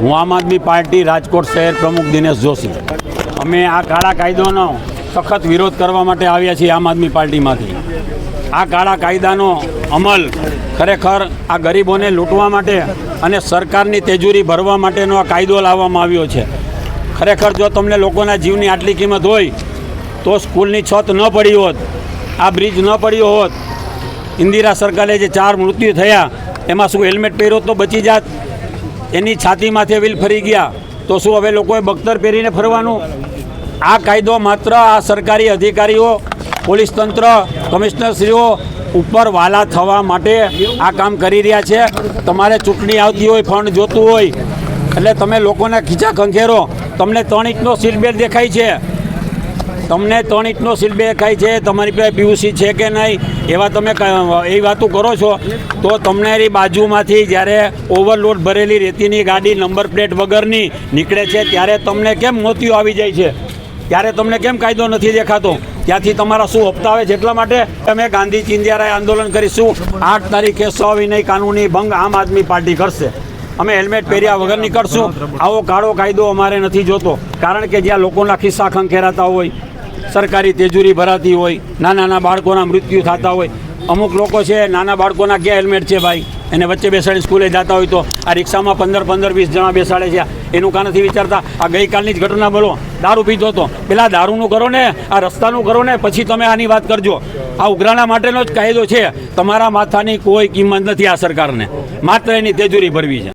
હું આમ આદમી પાર્ટી રાજકોટ શહેર પ્રમુખ દિનેશ જોશી. અમે આ કાળા કાયદાનો સખત વિરોધ કરવા માટે આવ્યા છીએ આમ આદમી પાર્ટીમાંથી. આ કાળા કાયદાનો અમલ ખરેખર આ ગરીબોને લૂંટવા માટે અને સરકારની તેજુરી ભરવા માટેનો આ કાયદો લાવવામાં આવ્યો છે. ખરેખર જો તમને લોકોના જીવની આટલી કિંમત હોય, તો સ્કૂલની છત ન પડી હોત, આ બ્રિજ ન પડ્યો હોત, ઇન્દિરા સરકારે જે ચાર મૃત્યુ થયા, એમાં શું હેલ્મેટ પહેર્યો તો બચી જાત? એની છાતીમાંથી વીલ ફરી ગયા. તો શું હવે લોકોએ બખ્તર પહેરીને ફરવાનું? આ કાયદો માત્ર આ સરકારી અધિકારીઓ, પોલીસ તંત્ર, કમિશનરશ્રીઓ ઉપર વાલા થવા માટે આ કામ કરી રહ્યા છે. તમારે ચૂંટણી આવતી હોય, ફંડ જોતું હોય, એટલે તમે લોકોના ખીચા ખંખેરો. તમને ત્રણ ઇંચનો સીટ બેલ્ટ દેખાય છે. તમને ત્રણ ઇંચનો સીટ દેખાય છે, તમારી પાસે પીયુસી છે કે નહીં, એવા તમે એ વાતો કરો છો, તો તમને એની બાજુમાંથી જ્યારે ઓવરલોડ ભરેલી રેતીની ગાડી નંબર પ્લેટ વગરની નીકળે છે, ત્યારે તમને કેમ મોતીઓ આવી જાય છે? ત્યારે તમને કેમ કાયદો નથી દેખાતો? ત્યાંથી તમારા શું હપ્તા આવે છે? એટલા માટે અમે ગાંધી ચિંધ્યારાએ આંદોલન કરીશું. આઠ તારીખે સવિનય કાનૂની ભંગ આમ આદમી પાર્ટી કરશે. અમે હેલ્મેટ પહેર્યા વગર નીકળશું. આવો કાળો કાયદો અમારે નથી જોતો. કારણ કે જ્યાં લોકોના ખિસ્સા ખંખેરાતા હોય સરકારી તેજુરી ભરાતી હોય, નાના નાના બાળકોના મૃત્યુ થતા હોય. અમુક લોકો છે, નાના બાળકોના ક્યાં હેલ્મેટ છે ભાઈ? એને વચ્ચે બેસાડી સ્કૂલે જતા હોય તો આ રિક્ષામાં પંદર પંદર વીસ જણા બેસાડે છે. એનું કાં નથી વિચારતા? આ ગઈકાલની જ ઘટના બોલો. દારૂ પીધો હતો પેલા દારૂનું કરો ને, આ રસ્તાનું કરો ને, પછી તમે આની વાત કરજો. આ ઉઘરાણા માટેનો જ કાયદો છે. તમારા માથાની કોઈ કિંમત નથી આ સરકારને. માત્ર એની તેજુરી ભરવી છે.